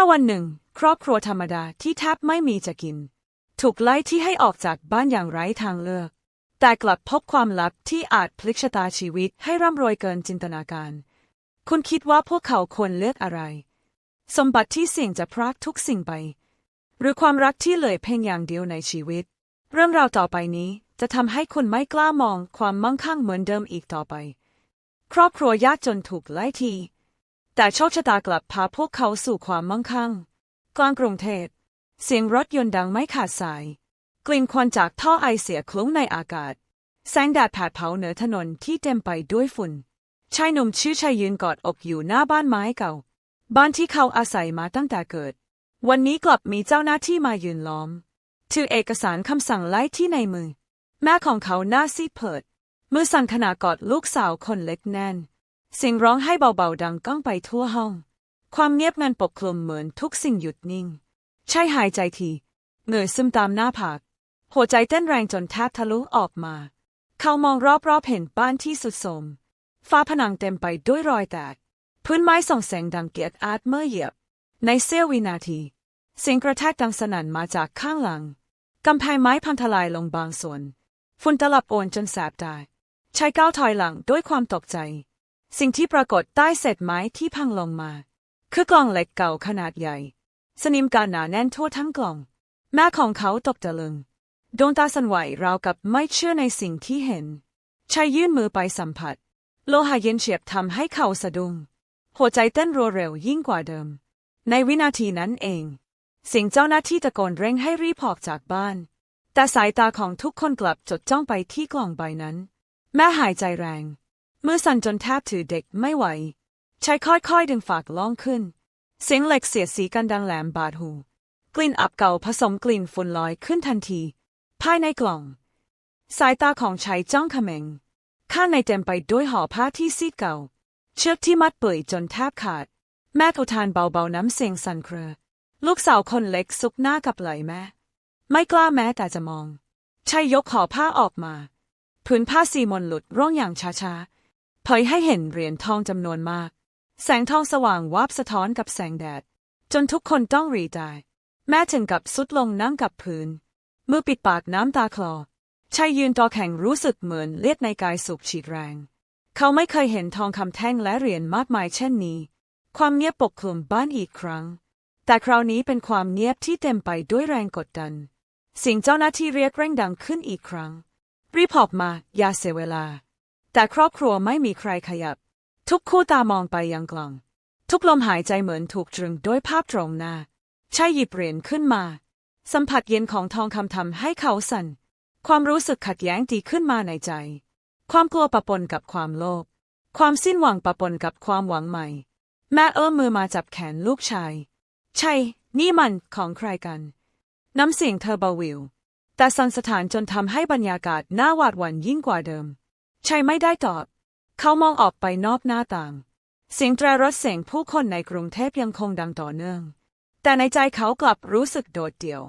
ถ้าวันหนึ่ง ครอบครัวธรรมดาที่แทบไม่มีจะกิน ถูกไล่ที่ให้ออกจากบ้านอย่างไร้ทางเลือก แต่กลับพบความลับที่อาจพลิกชะตาชีวิตให้ร่ำรวยเกินจินตนาการ คุณคิดว่าพวกเขาควรเลือกอะไร สมบัติที่สี่งจะพรากทุกสิ่งไป หรือความรักที่เหลือเพียงอย่างเดียวในชีวิต เรื่องราวต่อไปนี้จะทำให้คุณไม่กล้ามองความมั่งคั่งเหมือนเดิมอีกต่อไป ครอบครัวยากจนถูกไล่ที แต่โชคชะตากลับพาพวกเขาสู่ความมั่งคั่ง กลางกรุงเทพเสียงรถยนต์ดังไม่ขาดสาย กลิ่นควันจากท่อไอเสียคลุ้งในอากาศ แสงแดดแผดเผาเหนือถนนที่เต็มไปด้วยฝุ่น ชายหนุ่มชื่อชายยืนกอดอกอยู่หน้าบ้านไม้เก่า บ้านที่เขาอาศัยมาตั้งแต่เกิด วันนี้กลับมีเจ้าหน้าที่มายืนล้อม ถือเอกสารคำสั่งไล่ที่ในมือ แม่ของเขาหน้าซีดเผิด มือสั่นขณะกอดลูกสาวคนเล็กแน่น เสียงร้องให้เบาๆดังก้องไปทั่วห้อง ความเงียบงันปกคลุมเหมือนทุกสิ่งหยุดนิ่งใช่หายใจทีเหงื่อซึมตามหน้าผาก หัวใจเต้นแรงจนแทบทะลุออกมา เขามองรอบๆเห็นบ้านที่สุดโทรมฟ้าผนังเต็มไปด้วยรอยแตก พื้นไม้ส่องแสงดังเกียดอาร์ตเมื่อเหยียบ ในเสี้ยววินาทีเสียงกระแทกดังสนั่นมาจากข้างหลัง กำแพงไม้พังทลายลงบางส่วน ฝุ่นตลับโอนจนแสบตาชายก้าวถอยหลังด้วยความตกใจ สิ่งที่ปรากฏใต้เศษไม้ที่พังลงมา คือกล่องเหล็กเก่าขนาดใหญ่ สนิมการหนาแน่นทั่วทั้งกล่อง แม่ของเขาตกตะลึงดวงตาสั่นไหวราวกับไม่เชื่อในสิ่งที่เห็นชายยื่นมือไปสัมผัส โลหะเย็นเฉียบทำให้เขาสะดุ้งหัวใจเต้นรัวเร็วยิ่งกว่าเดิม ในวินาทีนั้นเองสียงเจ้าหน้าที่ตะโกนเร่งให้รีบออกจากบ้าน แต่สายตาของทุกคนกลับจดจ้องไปที่กล่องใบนั้น แม่หายใจแรง มือสั่นจนแทบถือเด็กไม่ไหวใช้ค่อยๆดึงฝากล่องขึ้น เสียงเหล็กเสียดสีกันดังแหลมบาดหู กลิ่นอับเก่าผสมกลิ่นฝุ่นลอยขึ้นทันที ภายในกล่อง สายตาของชายจ้องเขม็ง ข้างในเต็มไปด้วยห่อผ้าที่ซีดเก่า เชือกที่มัดเปื่อยจนแทบขาด แม่อุทานเบาๆน้ำเสียงสั่นเครือ ลูกสาวคนเล็กซุกหน้ากับไหลแม่ ไม่กล้าแม้แต่จะมองชายยกห่อผ้าออกมาผืนผ้าสีมนหลุดร่องอย่างช้าๆ เผยให้เห็นเหรียญทองจำนวนมาก แสงทองสว่างวาบสะท้อนกับแสงแดด จนทุกคนต้องรีตาย แม่ถึงกับสุดลงนั่งกับพื้น มือปิดปากน้ำตาคลอชายยืนตัวแข็งรู้สึกเหมือนเลือดในกายสูบฉีดแรง เขาไม่เคยเห็นทองคำแท่งและเหรียญมากมายเช่นนี้ ความเงียบปกคลุมบ้านอีกครั้ง แต่คราวนี้เป็นความเงียบที่เต็มไปด้วยแรงกดดัน สิ่งเจ้าหน้าที่เรียกเร่งดังขึ้นอีกครั้ง รีบออกมา อย่าเสียเวลา แต่ครอบครัวไม่มีใครขยับ ทุกคู่ตามองไปยังกล่อง ทุกลมหายใจเหมือนถูกตรึงด้วยภาพตรงหน้าชายหยิบเหรียญขึ้นมา สัมผัสเย็นของทองคำทำให้เขาสั่น ความรู้สึกขัดแย้งตีขึ้นมาในใจ ความกลัวปะปนกับความโลภความสิ้นหวังปะปนกับความหวังใหม่ แม่เอื้อมมือมาจับแขนลูกชาย ใช่ นี่มันของใครกัน น้ำเสียงเธอเบาวิว แต่สันสถานจนทำให้บรรยากาศน่าหวาดหวั่นยิ่งกว่าเดิม ชัยไม่ได้ตอบ เขามองออกไปนอกหน้าต่าง เสียงแตรรถเสียงผู้คนในกรุงเทพยังคงดังต่อเนื่อง แต่ในใจเขากลับรู้สึกโดดเดี่ยว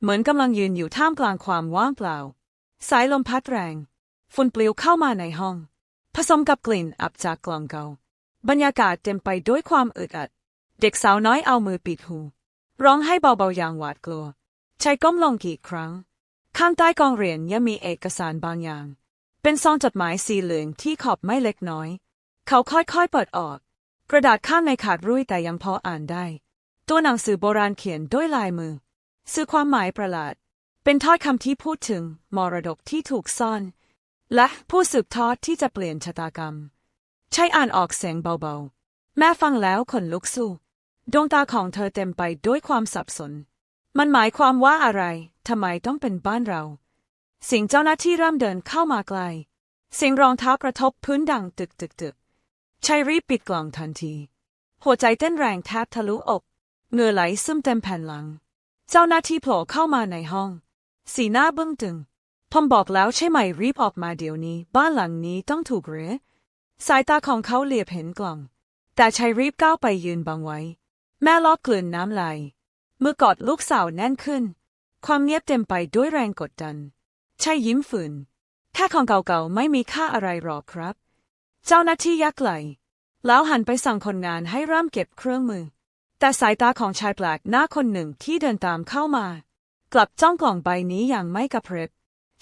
เหมือนกำลังยืนอยู่ท่ามกลางความว่างเปล่า สายลมพัดแรง ฝุ่นปลิวเข้ามาในห้อง ผสมกับกลิ่นอับจากกล่องเก่าบรรยากาศเต็มไปด้วยความอึดอัด เด็กสาวน้อยเอามือปิดหู ร้องให้เบาๆอย่างหวาดกลัวชายก้มลงกี่ครั้ง ข้างใต้กองเหรียญยังมีเอกสารบางอย่าง เป็นซองจดหมายสีเหลืองที่ขอบไม่เล็กน้อย เขาค่อยๆเปิดออก กระดาษข้างในขาดรุ่ยแต่ยังพออ่านได้ ตัวหนังสือโบราณเขียนด้วยลายมือ สื่อความหมายประหลาด เป็นถ้อยคำที่พูดถึงมรดกที่ถูกซ่อน และผู้สืบทอดที่จะเปลี่ยนชะตากรรม ใช้อ่านออกเสียงเบาๆ แม่ฟังแล้วขนลุกสู้ดวงตาของเธอเต็มไปด้วยความสับสน มันหมายความว่าอะไร ทำไมต้องเป็นบ้านเรา เสียงเจ้าหน้าที่เริ่มเดินเข้ามาไกล เสียงรองเท้ากระทบพื้นดังตึกตึกตึกชายรีบปิดกล่องทันที หัวใจเต้นแรงแทบทะลุอกเงื่อไหลซึมเต็มแผ่นหลัง เจ้าหน้าที่โผล่เข้ามาในห้อง สีหน้าบึ้งตึง ผมบอกแล้วใช่ไหมรีบออกมาเดี๋ยวนี้ บ้านหลังนี้ต้องถูกเรือสายตาของเขาเหลียบเห็นกล่อง แต่ชายรีบก้าวไปยืนบังไว้ แม่ลอบกลืนน้ำลายมือกอดลูกสาวแน่นขึ้น ความเงียบเต็มไปด้วยแรงกดดัน ชายยิ้มฝืน แค่ของเก่าๆ ไม่มีค่าอะไรหรอกครับ เจ้าหน้าที่ยักไหล แล้วหันไปสั่งคนงานให้เริ่มเก็บเครื่องมือ แต่สายตาของชายแปลกหน้าคนหนึ่งที่เดินตามเข้ามา กลับจ้องกล่องใบนี้อย่างไม่กระพริบ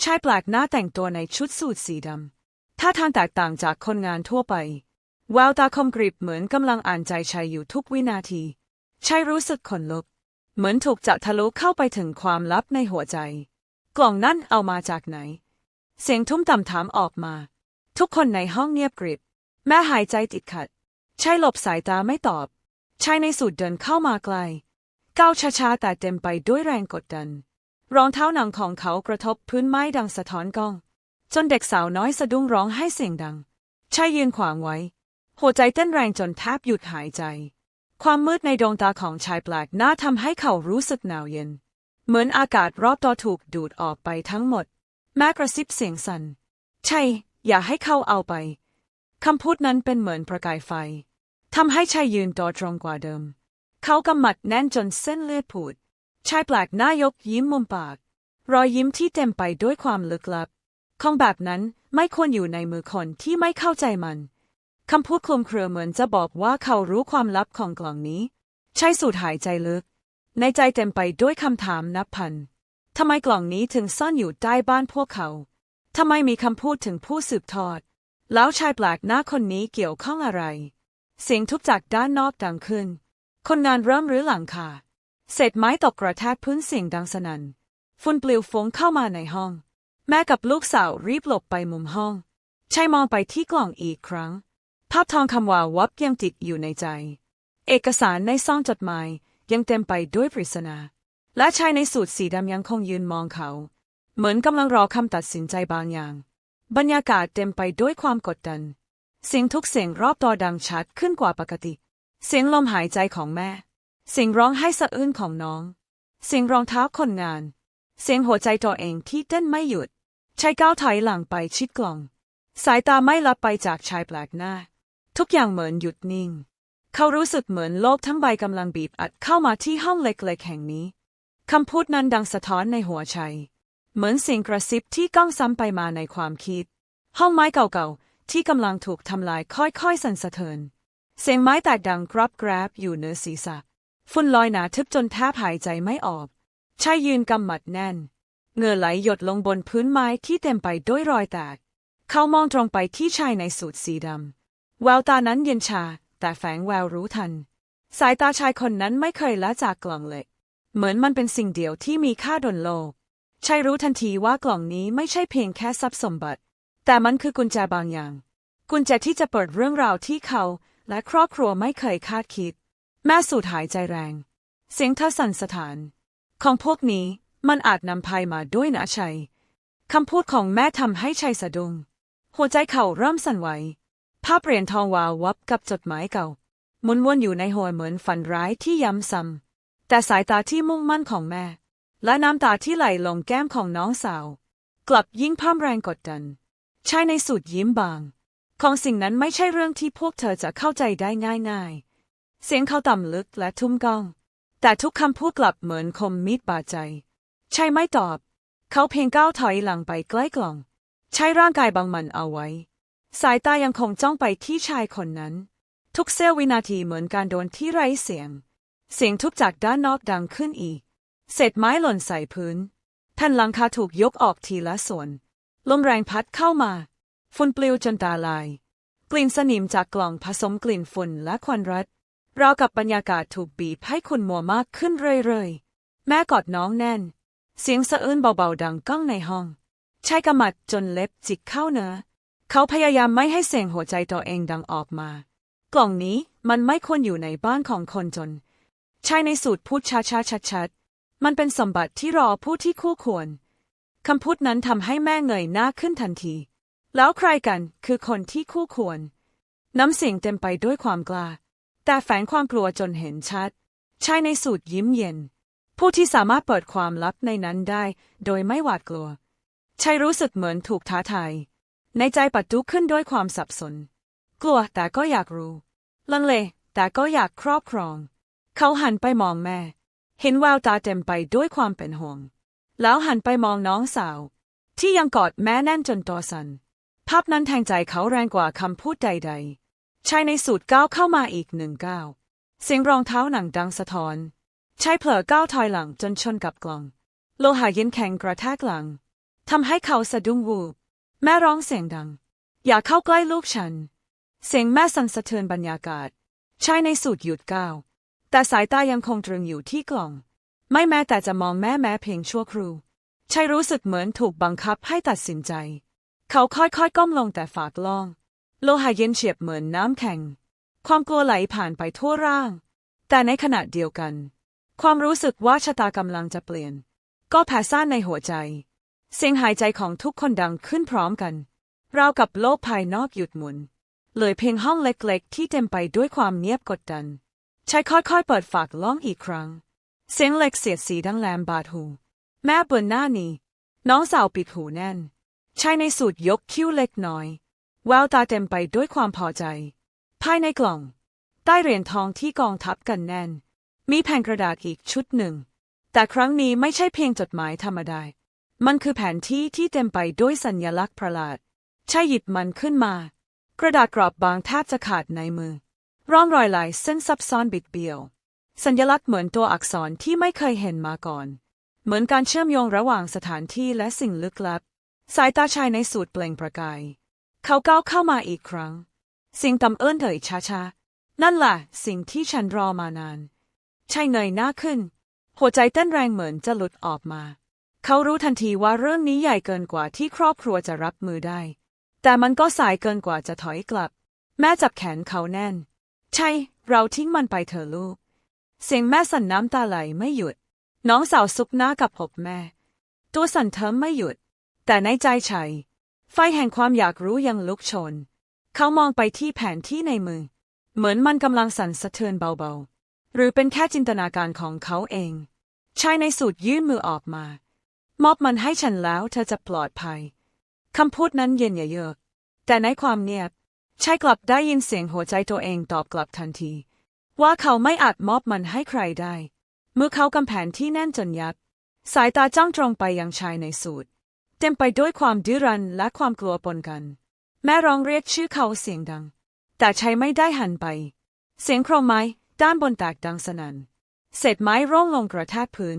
ชายแปลกหน้าแต่งตัวในชุดสูทสีดำ ท่าทางแตกต่างจากคนงานทั่วไป แววตาคมกริบเหมือนกำลังอ่านใจชายอยู่ทุกวินาที ชายรู้สึกขนลุก เหมือนถูกจับทะลุเข้าไปถึงความลับในหัวใจ กล่องนั่นเอามาจากไหน เสียงทุ้มต่ำถามออกมา ทุกคนในห้องเงียบกริบ แม่หายใจติดขัด ชายหลบสายตาไม่ตอบ ชายในสูตรเดินเข้ามาไกลก้าวช้าๆแต่เต็มไปด้วยแรงกดดัน รองเท้าหนังของเขากระทบพื้นไม้ดังสะท้อนกล้อง จนเด็กสาวน้อยสะดุ้งร้องให้เสียงดัง ชายยืนขวางไว้ หัวใจเต้นแรงจนแทบหยุดหายใจ ความมืดในดวงตาของชายแปลกหน้าทำให้เขารู้สึกหนาวเย็น เหมือนอากาศรอบตัวถูกดูดออกไปทั้งหมด แม้กระซิบเสียงสัน่น ใช่ อย่าให้เขาเอาไป คำพูดนั้นเป็นเหมือนประกายไฟ ทำให้ชายยืนตัวตรงกว่าเดิม เขากำมัดแน่นจนเส้นเลือดผุดชายแปลกหน้ายกยิ้มมุมปาก รอยยิ้มที่เต็มไปด้วยความลึกลับ ของแบบนั้นไม่ควรอยู่ในมือคนที่ไม่เข้าใจมัน คำพูดคลุมเครือเหมือนจะบอกว่าเขารู้ความลับของกล่องนี้ ชายสูดหายใจลึก ในใจเต็มไปด้วยคำถามนับพัน ทำไมกล่องนี้ถึงซ่อนอยู่ใต้บ้านพวกเขา ทำไมมีคำพูดถึงผู้สืบทอด แล้วชายแปลกหน้าคนนี้เกี่ยวข้องอะไร เสียงทุบจากด้านนอกดังขึ้น คนงานเริ่มรื้อหลังคาเศษไม้ตกกระแทกพื้นเสียงดังสนัน่น ฝุ่นปลิวฟุ้งเข้ามาในห้อง แม่กับลูกสาวรีบหลบไปมุมห้อง ชายมองไปที่กล่องอีกครั้ง ภาพทองคำว่าวับยังติดอยู่ในใจ เอกสารในซองจดหมาย ยังเต็มไปด้วยปริศนา และชายในสูทสีดำยังคงยืนมองเขา เหมือนกำลังรอคำตัดสินใจบางอย่าง บรรยากาศเต็มไปด้วยความกดดัน เสียงทุกเสียงรอบตัวดังชัดขึ้นกว่าปกติ เสียงลมหายใจของแม่ เสียงร้องไห้สะอื้นของน้อง เสียงรองเท้าคนงาน เสียงหัวใจตัวเองที่เต้นไม่หยุดชายก้าวถอยหลังไปชิดกล่อง สายตาไม่ลับไปจากชายแปลกหน้า ทุกอย่างเหมือนหยุดนิ่ง เขารู้สึกเหมือนโลกทั้งใบกำลังบีบอัดเข้ามาที่ห้องเล็กๆแห่งนี้ คำพูดนั้นดังสะท้อนในหัวใจ เหมือนเสียงกระซิบที่ก้องซ้ำไปมาในความคิด ห้องไม้เก่าๆ ที่กำลังถูกทำลายค่อยๆสั่นสะเทือน เสียงไม้แตกดังกรอบแกรบอยู่เหนือศีรษะ ฝุ่นลอยหนาทึบจนแทบหายใจไม่ออกชายยืนกำหมัดแน่นเงื่อไหลหยดลงบนพื้นไม้ที่เต็มไปด้วยรอยแตก เขามองตรงไปที่ชายในสูทสีดำแววตานั้นเย็นชา แต่แฝงแววรู้ทัน สายตาชายคนนั้นไม่เคยละจากกล่องเหล็ก เหมือนมันเป็นสิ่งเดียวที่มีค่าดนโลกชายรู้ทันทีว่ากล่องนี้ไม่ใช่เพียงแค่ทรัพย์สมบัติ แต่มันคือกุญแจบางอย่าง กุญแจที่จะเปิดเรื่องราวที่เขา และครอบครัวไม่เคยคาดคิด แม่สูดหายใจแรง เสียงเธอสั่นสะท้าน ของพวกนี้มันอาจนำภัยมาด้วยนะชัยคำพูดของแม่ทำให้ชัยสะดุ้งหัวใจเขาเริ่มสั่นไหว ภาพเหรียญทองวาววับกับจดหมายเก่ามุนวนอยู่ในหัวเหมือนฝันร้ายที่ย้ำซ้ำแต่สายตาที่มุ่งมั่นของแม่ และน้ำตาที่ไหลลงแก้มของน้องสาว กลับยิ่งพิ่มแรงกดดันชายในสูตรยิ้มบาง ของสิ่งนั้นไม่ใช่เรื่องที่พวกเธอจะเข้าใจได้ง่ายๆ เสียงเขาต่ำลึกและทุ่มก้อง แต่ทุกคำพูดกลับเหมือนคมมีดบาดใจชายไม่ตอบ เขาเพียงก้าวถอยหลังไปใกล้กล่อง ใช้ร่างกายบางมันเอาไว้ สายตายังคงจ้องไปที่ชายคนนั้น ทุกเสี้ยววินาทีเหมือนการโดนที่ไร้เสียง เสียงทุบจากด้านนอกดังขึ้นอีก เศษไม้หล่นใส่พื้นแผ่นหลังคาถูกยกออกทีละส่วน ลมแรงพัดเข้ามา ฝุ่นปลิวจนตาลาย กลิ่นสนิมจากกล่องผสมกลิ่นฝุ่นและควันรัดราวกับบรรยากาศถูกบีบให้คุณมัวมากขึ้นเรื่อยๆ แม่กอดน้องแน่น เสียงสะอื้นเบาๆดังก้องในห้องชายกำมัดจนเล็บจิกเข้าเนื้อ เขาพยายามไม่ให้เสียงหัวใจตัวเองดังออกมา กล่องนี้มันไม่ควรอยู่ในบ้านของคนจนชายในสูตรพูดช้าๆชัดๆ มันเป็นสมบัติที่รอผู้ที่คู่ควร คำพูดนั้นทำให้แม่เงยหน้าขึ้นทันที แล้วใครกันคือคนที่คู่ควร น้ำเสียงเต็มไปด้วยความกล้า แต่แฝงความกลัวจนเห็นชัดชายในสูตรยิ้มเย็น ผู้ที่สามารถเปิดความลับในนั้นได้ โดยไม่หวาดกลัวชายรู้สึกเหมือนถูกท้าทาย ในใจปัดทุขึ้นด้วยความสับสน กลัวแต่ก็อยากรู้ ลังเลแต่ก็อยากครอบครอง เขาหันไปมองแม่ เห็นแววตาเต็มไปด้วยความเป็นห่วง แล้วหันไปมองน้องสาว ที่ยังกอดแม่แน่นจนตัวสัน่นภาพนั้นแทงใจเขาแรงกว่าคำพูดใด ๆ ชายในสูตรก้าวเข้ามาอีกหนึ่งก้าวเสียงรองเท้าหนังดังสะท้อนใช้เผลอก้าวถอยหลังจนชนกับกล่อง โลหะเย็นแข็งกระแทกหลังทำให้เขาสะดุ้งวูบ แม่ร้องเสียงดัง อย่าเข้าใกล้ลูกฉัน เสียงแม่สั่นสะเทือนบรรยากาศชายในสูตรหยุดก้าว แต่สายตายังคงตรึงอยู่ที่กล่อง ไม่แม้แต่จะมองแม่แม้เพียงชั่วครู่ชายรู้สึกเหมือนถูกบังคับให้ตัดสินใจ เขาค่อยๆก้มลงแต่ฝากล่อง โลหะเย็นเฉียบเหมือนน้ำแข็ง ความกลัวไหลผ่านไปทั่วร่าง แต่ในขณะเดียวกัน ความรู้สึกว่าชะตากำลังจะเปลี่ยน ก็แผ่ซ่านในหัวใจ เสียงหายใจของทุกคนดังขึ้นพร้อมกัน ราวกับโลกภายนอกหยุดหมุนเหลือเพียงห้องเล็กๆ ที่เต็มไปด้วยความเงียบกดดันชายค่อยๆเปิดฝากล่องอีกครั้ง เสียงเล็กเสียดสีดังแหลมบาดหู แม่เปิดหน้านี้ น้องสาวปิดหูแน่นชายในสูตรยกคิ้วเล็กน้อย แววตาเต็มไปด้วยความพอใจ ภายในกล่อง ใต้เหรียญทองที่กองทับกันแน่น มีแผ่นกระดาษอีกชุดหนึ่ง แต่ครั้งนี้ไม่ใช่เพียงจดหมายธรรมดา มันคือแผนที่ที่เต็มไปด้วยสัญลักษณ์ประหลาดชายหยิบมันขึ้นมา กระดาษกรอบบางแทบจะขาดในมือ ร่องรอยลายเส้นซับซ้อนบิดเบี้ยว สัญลักษณ์เหมือนตัวอักษรที่ไม่เคยเห็นมาก่อน เหมือนการเชื่อมโยงระหว่างสถานที่และสิ่งลึกลับ สายตาชายในสูตรเปล่งประกาย เขาก้าวเข้ามาอีกครั้ง สิ่งต่ำเอิ้นเถยช้าๆ นั่นแหละสิ่งที่ฉันรอมานานชายเงยหน้าขึ้น หัวใจเต้นแรงเหมือนจะหลุดออกมา เขารู้ทันทีว่าเรื่องนี้ใหญ่เกินกว่าที่ครอบครัวจะรับมือได้ แต่มันก็สายเกินกว่าจะถอยกลับ แม่จับแขนเขาแน่น ใช่ เราทิ้งมันไปเถอะลูก เสียงแม่สั่นน้ำตาไหลไม่หยุด น้องสาวซุกหน้ากับอกแม่ ตัวสั่นเทิมไม่หยุด แต่ในใจชัย ไฟแห่งความอยากรู้ยังลุกโชน เขามองไปที่แผนที่ในมือ เหมือนมันกำลังสั่นสะเทือนเบาๆ หรือเป็นแค่จินตนาการของเขาเองชายในสูตรยื่นมือออกมา มอบมันให้ฉันแล้วเธอจะปลอดภัย คำพูดนั้นเย็นเยือกแต่ในความเงียบชายกลับได้ยินเสียงหัวใจตัวเองตอบกลับทันที ว่าเขาไม่อาจมอบมันให้ใครได้ เมื่อเขากำแผนที่แน่นจนยับ สายตาจ้องตรงไปยังชายในสูตรเต็มไปด้วยความดื้อรั้นและความกลัวปนกัน แม่ร้องเรียกชื่อเขาเสียงดัง แต่ชายไม่ได้หันไป เสียงโครมไม้ด้านบนแตกดังสนัน่นเศษไม้ร่วงลงกระแทกพื้น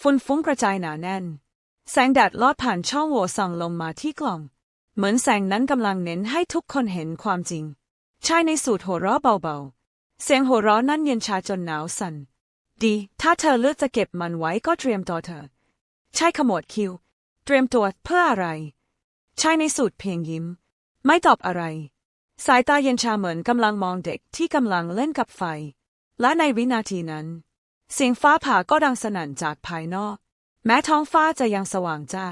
ฝุ่นฟุ้งกระจายหนาแน่น แสงแดดลอดผ่านช่องโหว่ส่องลงมาที่กล่อง เหมือนแสงนั้นกำลังเน้นให้ทุกคนเห็นความจริง ชายในสูตรหัวเราะเบาๆ เสียงหัวเราะนั้นเย็นชาจนหนาวสั่น ดี ถ้าเธอเลือกจะเก็บมันไว้ก็เตรียมตัวเธอ ชายขมวดคิ้ว เตรียมตัวเพื่ออะไร ชายในสูตรเพียงยิ้ม ไม่ตอบอะไร สายตาเย็นชาเหมือนกำลังมองเด็กที่กำลังเล่นกับไฟ และในวินาทีนั้น เสียงฟ้าผ่าก็ดังสนั่นจากภายนอก แม้ท้องฟ้าจะยังสว่างจ้า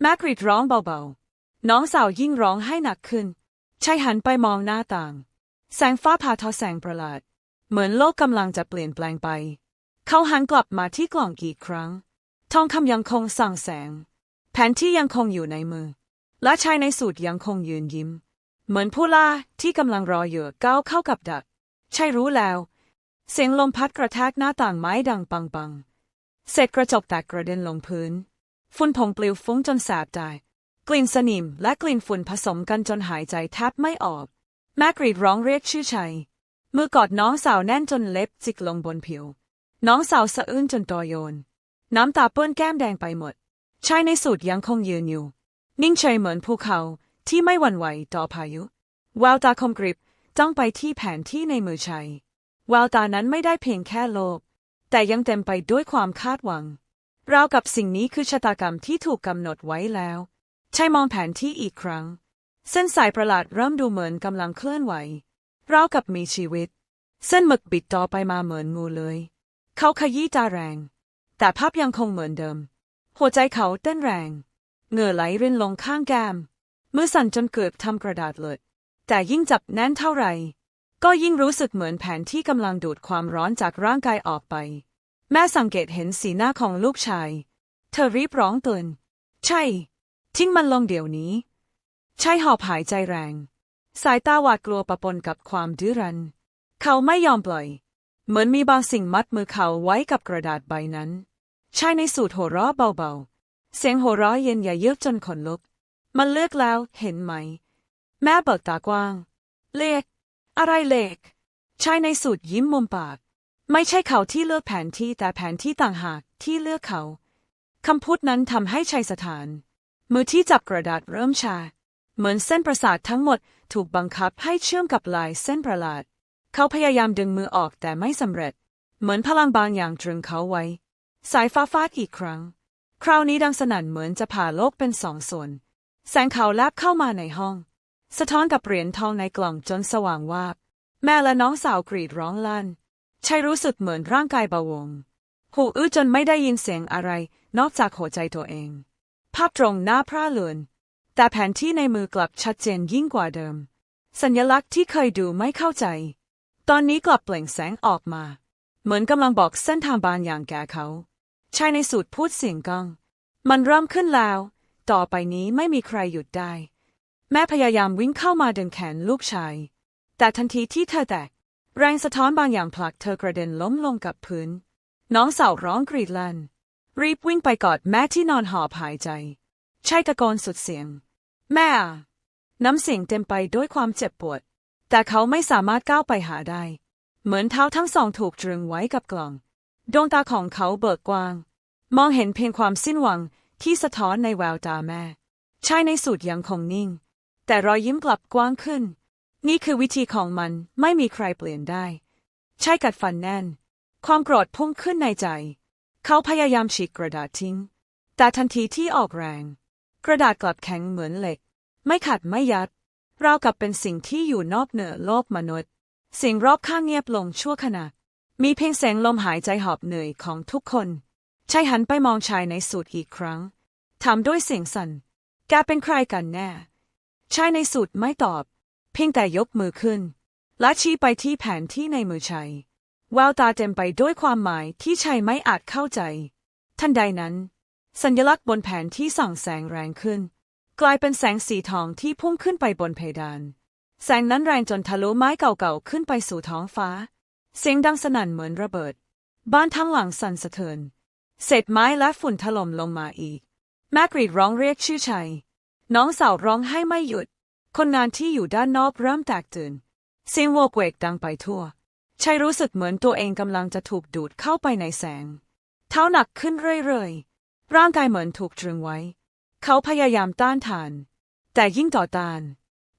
แม่กรีดร้องเบาๆ น้องสาวยิ่งร้องให้หนักขึ้นชายหันไปมองหน้าต่าง แสงฟ้าผ่าทอแสงประหลาด เหมือนโลกกำลังจะเปลี่ยนแปลงไป เขาหันกลับมาที่กล่องกี่ครั้ง ทองคำยังคงส่องแสง แผนที่ยังคงอยู่ในมือ และชายในสูตรยังคงยืนยิ้ม เหมือนผู้ล่าที่กำลังรอเหยื่อก้าวเข้ากับดักใช่รู้แล้ว เสียงลมพัดกระแทกหน้าต่างไม้ดังปังๆ เศษกระจกแตกกระเด็นลงพื้น ฝุ่นผงปลิวฟุ้งจนแสบตายกลิ่นสนิมและกลิ่นฝุ่นผสมกันจนหายใจแทบไม่ออก แม่กรีดร้องเรียกชื่อชัย มือกอดน้องสาวแน่นจนเล็บจิกลงบนผิว น้องสาวสะอื้นจนตัวโยน น้ำตาเปื้อนแก้มแดงไปหมด ชายในสูตรยังคงยืนอยู่ นิ่งเฉยเหมือนภูเขาที่ไม่หวั่นไหวต่อพายุ แววตาคมกริบจ้องไปที่แผนที่ในมือชัย แววตานั้นไม่ได้เพียงแค่โลภ แต่ยังเต็มไปด้วยความคาดหวัง ราวกับสิ่งนี้คือชะตากรรมที่ถูกกำหนดไว้แล้ว ชายมองแผนที่อีกครั้ง เส้นสายประหลาดเริ่มดูเหมือนกำลังเคลื่อนไหว ราวกับมีชีวิต เส้นหมึกบิดต่อไปมาเหมือนงูเลย เขาขยี้ตาแรง แต่ภาพยังคงเหมือนเดิม หัวใจเขาเต้นแรง เหงื่อไหลรินลงข้างแก้มมือสั่นจนเกือบทำกระดาษหลุดแต่ยิ่งจับแน่นเท่าไหร่ ก็ยิ่งรู้สึกเหมือนแผนที่กำลังดูดความร้อนจากร่างกายออกไป แม่สังเกตเห็นสีหน้าของลูกชาย เธอรีบร้องเตือน ใช่ ทิ้งมันลงเดี๋ยวนี้ ใช่หอบหายใจแรง สายตาหวาดกลัวปะปนกับความดื้อรั้น เขาไม่ยอมปล่อย เหมือนมีบางสิ่งมัดมือเขาไว้กับกระดาษใบนั้น ชายในสูตรหัวเราะเบาๆ เสียงหัวเราะเย็นอย่าเยือกจนขนลุก มันเลือกแล้วเห็นไหม แม่เบิกตากว้างเลข อะไรเลขชายในสุดยิ้มมุมปาก ไม่ใช่เขาที่เลือกแผนที่แต่แผนที่ต่างหากที่เลือกเขาคำพูดนั้นทำให้ชัยสถาน มือที่จับกระดาษเริ่มชา เหมือนเส้นประสาททั้งหมดถูกบังคับให้เชื่อมกับลายเส้นประหลาด เขาพยายามดึงมือออกแต่ไม่สำเร็จ เหมือนพลังบางอย่างตรึงเขาไว้ สายฟ้าฟาดอีกครั้ง คราวนี้ดังสนั่นเหมือนจะผ่าโลกเป็นสองส่วน แสงขาวแลบเข้ามาในห้อง สะท้อนกับเหรียญทองในกล่องจนสว่างวาบ แม่และน้องสาวกรีดร้องลั่นชัยรู้สึกเหมือนร่างกายเบาวง หูอื้อจนไม่ได้ยินเสียงอะไร นอกจากหัวใจตัวเอง ภาพตรงหน้าพระเลือน แต่แผนที่ในมือกลับชัดเจนยิ่งกว่าเดิม สัญลักษณ์ที่เคยดูไม่เข้าใจ ตอนนี้กลับเปล่งแสงออกมา เหมือนกำลังบอกเส้นทางบางอย่างแก่เขาชายในสูตรพูดเสียงกังมันเริ่มขึ้นแล้ว ต่อไปนี้ไม่มีใครหยุดได้ แม่พยายามวิ่งเข้ามาดึงแขนลูกชาย แต่ทันทีที่เธอแตกแรงสะท้อนบางอย่างผลักเธอกระเด็นล้มลงกับพื้น น้องสาวร้องกรีดลั่น รีบวิ่งไปกอดแม่ที่นอนหอบหายใจ ใช่ตะโกนสุดเสียง แม่ น้ำเสียงเต็มไปด้วยความเจ็บปวด แต่เขาไม่สามารถก้าวไปหาได้ เหมือนเท้าทั้งสองถูกตรึงไว้กับกล่อง ดวงตาของเขาเบิกกว้าง มองเห็นเพียงความสิ้นหวังที่สะท้อนในแววตาแม่ ชายในสูตรยังคงนิ่ง แต่รอยยิ้มกลับกว้างขึ้น นี่คือวิธีของมันไม่มีใครเปลี่ยนได้ ใชายกัดฟันแน่น ความโกรธพุ่งขึ้นในใจ เขาพยายามฉีกกระดาษทิ้ง แต่ทันทีที่ออกแรง กระดาษกลับแข็งเหมือนเหล็ก ไม่ขัดไม่ยัดราวกับเป็นสิ่งที่อยู่นอกเหนือโลกมนุษย์สิ่งรอบข้างเงียบลงชั่วขณะ มีเพียงเสียงลมหายใจหอบเหนื่อยของทุกคนชายหันไปมองชายในสูตรอีกครั้ง ถามด้วยเสียงสั่นแกเป็นใครกันแน่ ชายในสูตรไม่ตอบ เพียงแต่ยกมือขึ้น และชี้ไปที่แผนที่ในมือชัยแววตาเต็มไปด้วยความหมายที่ชัยไม่อาจเข้าใจ ทันใดนั้น สัญลักษณ์บนแผนที่ส่องแสงแรงขึ้น กลายเป็นแสงสีทองที่พุ่งขึ้นไปบนเพดาน แสงนั้นแรงจนทะลุไม้เก่าๆขึ้นไปสู่ท้องฟ้า เสียงดังสนั่นเหมือนระเบิด บ้านทั้งหลังสั่นสะเทือนเศษไม้และฝุ่นถล่มลงมาอีก แมกรีดร้องเรียกชื่อชัย น้องสาวร้องให้ไม่หยุด คนงานที่อยู่ด้านนอกเริ่มแตกตื่นเสียงโวกเวกดังไปทั่วชัยรู้สึกเหมือนตัวเองกำลังจะถูกดูดเข้าไปในแสง เท้าหนักขึ้นเรื่อยๆ ร่างกายเหมือนถูกตรึงไว้ เขาพยายามต้านทาน แต่ยิ่งต่อต้าน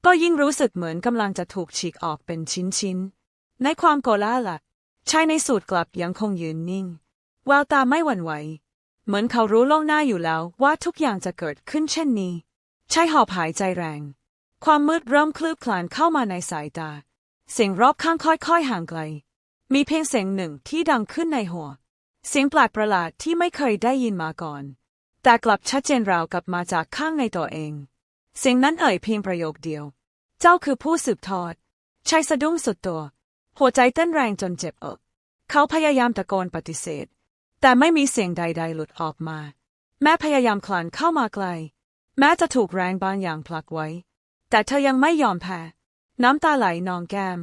ก็ยิ่งรู้สึกเหมือนกำลังจะถูกฉีกออกเป็นชิ้นๆ ในความโกลาหลชายในสูตรกลับยังคงยืนนิ่ง แววตาไม่หวั่นไหว เหมือนเขารู้ล่วงหน้าอยู่แล้วว่าทุกอย่างจะเกิดขึ้นเช่นนี้ ชายหอบหายใจแรง ความมืดเริ่มคลืบคลานเข้ามาในสายตา เสียงรอบข้างค่อยๆห่างไกล มีเพียงเสียงหนึ่งที่ดังขึ้นในหัว เสียงแปลกประหลาดที่ไม่เคยได้ยินมาก่อน แต่กลับชัดเจนราวกับมาจากข้างในตัวเอง เสียงนั้นเอ่ยเพียงประโยคเดียว เจ้าคือผู้สืบทอด ชายสะดุ้งสุดตัว หัวใจเต้นแรงจนเจ็บอก เขาพยายามตะโกนปฏิเสธ แต่ไม่มีเสียงใด ๆ หลุดออกมา แม่พยายามคลานเข้ามาไกล แม้จะถูกแรงบางอย่างผลักไว้ แต่เธอยังไม่ยอมแพ้ น้ำตาไหลนองแก้ม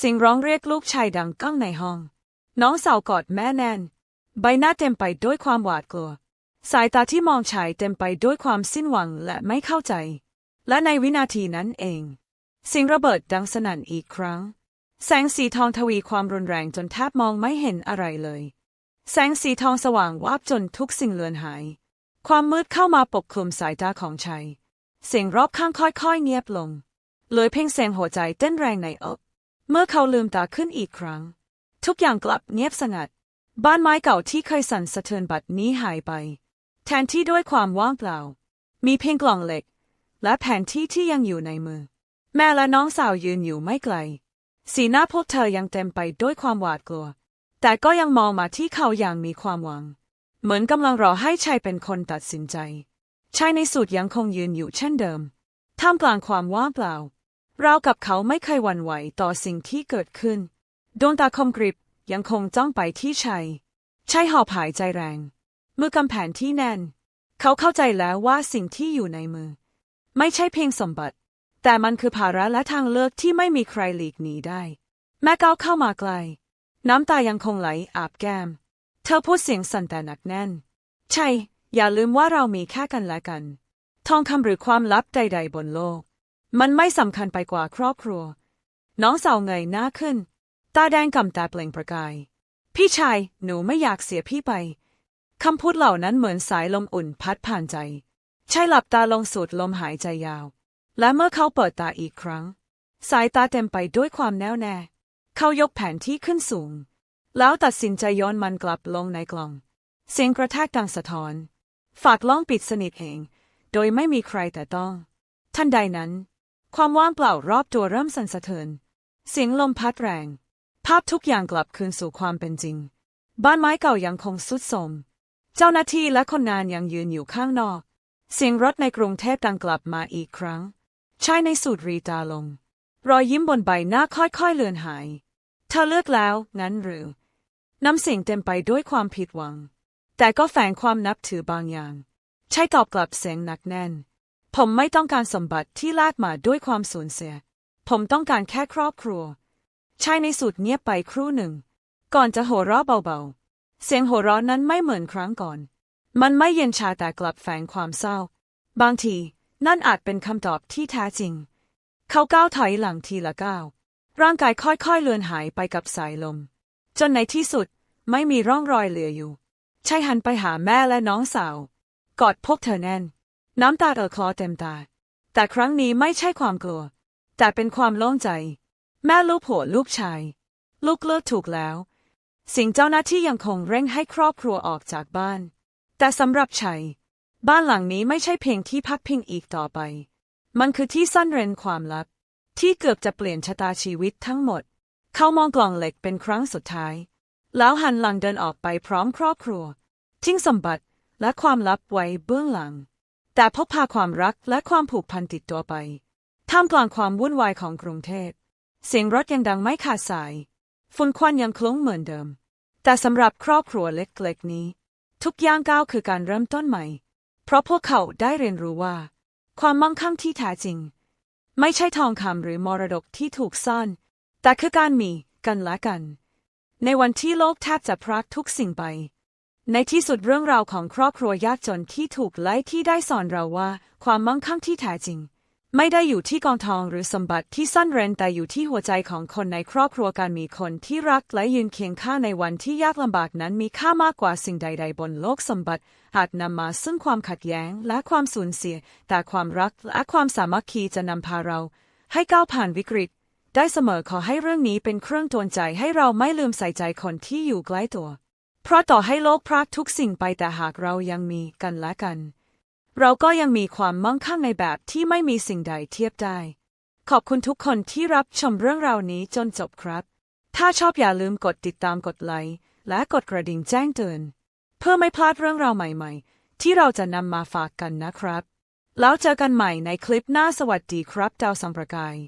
สียงร้องเรียกลูกชายดังก้องในห้อง น้องสาวกอดแม่แน่น ใบหน้าเต็มไปด้วยความหวาดกลัว สายตาที่มองชายเต็มไปด้วยความสิ้นหวังและไม่เข้าใจ และในวินาทีนั้นเองสียงระเบิดดังสนั่นอีกครั้ง แสงสีทองทวีความรุนแรงจนแทบมองไม่เห็นอะไรเลย แสงสีทองสว่างวาบจนทุกสิ่งเลือนหาย ความมืดเข้ามาปกคลุมสายตาของชัย เสียงรอบข้างค่อยๆเงียบลงเหลือเพียงเสียงหัวใจเต้นแรงในอกเมื่อเขาลืมตาขึ้นอีกครั้ง ทุกอย่างกลับเงียบสงัด บ้านไม้เก่าที่เคยสั่นสะเทือนบัดนี้หายไป แทนที่ด้วยความว่างเปล่า มีเพียงกล่องเหล็ก และแผนที่ที่ยังอยู่ในมือ แม่และน้องสาวยืนอยู่ไม่ไกล สีหน้าพวกเธอยังเต็มไปด้วยความหวาดกลัว แต่ก็ยังมองมาที่เขาอย่างมีความหวัง เหมือนกำลังรอให้ชายเป็นคนตัดสินใจ ชายในสูตรยังคงยืนอยู่เช่นเดิม ท่ามกลางความว่างเปล่าราวกับเขาไม่เคยหวั่นไหวต่อสิ่งที่เกิดขึ้น ดวงตาคมกริบยังคงจ้องไปที่ชัยชัยหอบหายใจแรง มือกำแผนที่แน่น เขาเข้าใจแล้วว่าสิ่งที่อยู่ในมือ ไม่ใช่เพียงสมบัติ แต่มันคือภาระและทางเลือกที่ไม่มีใครหลีกหนีได้ แม่ก้าวเข้ามาไกล น้ำตายังคงไหลอาบแก้ม ธอพูดเสียงสั่นแต่หนักแน่น ใช่ อย่าลืมว่าเรามีแค่กันและกัน ทองคำหรือความลับใดๆบนโลก มันไม่สำคัญไปกว่าครอบครัว น้องสาวเงยหน้าขึ้น ตาแดงกำตาเปล่งประกาย พี่ชาย หนูไม่อยากเสียพี่ไป คำพูดเหล่านั้นเหมือนสายลมอุ่นพัดผ่านใจ ชายหลับตาลงสูดลมหายใจยาว และเมื่อเขาเปิดตาอีกครั้ง สายตาเต็มไปด้วยความแน่วแน่ เขายกแผนที่ขึ้นสูง แล้วตัดสินใจย้อนมันกลับลงในกล่อง เสียงกระแทกดังสะท้อน ฝากล่องปิดสนิทเอง โดยไม่มีใครแต่ต้องทันใดนั้น ความว่างเปล่ารอบตัวเริ่มสั่นสะเทือน เสียงลมพัดแรง ภาพทุกอย่างกลับคืนสู่ความเป็นจริง บ้านไม้เก่ายังคงสุดโทมเจ้าหน้าที่และคนงานยังยืนอยู่ข้างนอก เสียงรถในกรุงเทพดังกลับมาอีกครั้งชายในสูตรรีตาลง รอยยิ้มบนใบหน้าค่อยๆเลือนหาย เธอเลือกแล้ว งั้นหรือ น้ำเสียงเต็มไปด้วยความผิดหวัง แต่ก็แฝงความนับถือบางอย่าง ใช่ตอบกลับเสียงหนักแน่น ผมไม่ต้องการสมบัติที่ลากมาด้วยความสูญเสีย ผมต้องการแค่ครอบครัว ชายในสุดเงียบไปครู่หนึ่ง ก่อนจะหัวเราะเบาๆ เสียงหัวเราะนั้นไม่เหมือนครั้งก่อน มันไม่เย็นชาแต่กลับแฝงความเศร้า บางทีนั่นอาจเป็นคำตอบที่แท้จริง เขาก้าวถอยหลังทีละก้าว ร่างกายค่อยๆเลือนหายไปกับสายลม จนในที่สุดไม่มีร่องรอยเหลืออยู่ชายหันไปหาแม่และน้องสาว กอดพวกเธอแน่น น้ำตาเอ่อคลอเต็มตา แต่ครั้งนี้ไม่ใช่ความกลัว แต่เป็นความโล่งใจ แม่ลูกผัวลูกชาย ลูกเลิกถูกแล้ว สิ่งเจ้าหน้าที่ยังคงเร่งให้ครอบครัวออกจากบ้าน แต่สำหรับชัย บ้านหลังนี้ไม่ใช่เพียงที่พักพิงอีกต่อไป มันคือที่ซ่อนเร้นความลับ ที่เกือบจะเปลี่ยนชะตาชีวิตทั้งหมด เขามองกล่องเหล็กเป็นครั้งสุดท้าย แล้วหันหลังเดินออกไปพร้อมครอบครัว ทิ้งสมบัติและความลับไว้เบื้องหลัง แต่พกพาความรักและความผูกพันติดตัวไปท่ามกลางความวุ่นวายของกรุงเทพ เสียงรถยังดังไม่ขาดสาย ฝุ่นควันยังคลุ้งเหมือนเดิม แต่สำหรับครอบครัวเล็กๆนี้ ทุกย่างก้าวคือการเริ่มต้นใหม่ เพราะพวกเขาได้เรียนรู้ว่า ความมั่งคั่งที่แท้จริง ไม่ใช่ทองคำหรือมรดกที่ถูกซ่อน แต่คือการมีกันและกัน ในวันที่โลกแทบจะพรากทุกสิ่งไป ในที่สุดเรื่องราวของครอบครัวยากจนที่ถูกไล่ที่ได้สอนเราว่า ความมั่งคั่งที่แท้จริง ไม่ได้อยู่ที่กองทองหรือสมบัติที่ซ่อนเร้นแต่อยู่ที่หัวใจของคนในครอบครัวการมีคนที่รักและยืนเคียงข้างในวันที่ยากลำบากนั้นมีค่ามากกว่าสิ่งใด ๆ บนโลกสมบัติ อาจนำมาซึ่งความขัดแย้งและความสูญเสีย แต่ความรักและความสามัคคีจะนำพาเรา ให้ก้าวผ่านวิกฤต ได้เสมอขอให้เรื่องนี้เป็นเครื่องตือนใจให้เราไม่ลืมใส่ใจคนที่อยู่ใกล้ตัว เพราะต่อให้โลกพรากทุกสิ่งไปแต่หากเรายังมีกันและกัน เราก็ยังมีความมั่งคั่งในแบบที่ไม่มีสิ่งใดเทียบได้ ขอบคุณทุกคนที่รับชมเรื่องราวนี้จนจบครับ ถ้าชอบอย่าลืมกดติดตามกดไลค์และกดกระดิ่งแจ้งเตือน เพื่อไม่พลาดเรื่องราวใหม่ๆ ที่เราจะนำมาฝากกันนะครับ แล้วเจอกันใหม่ในคลิปหน้าสวัสดีครับดาวสัมประกาย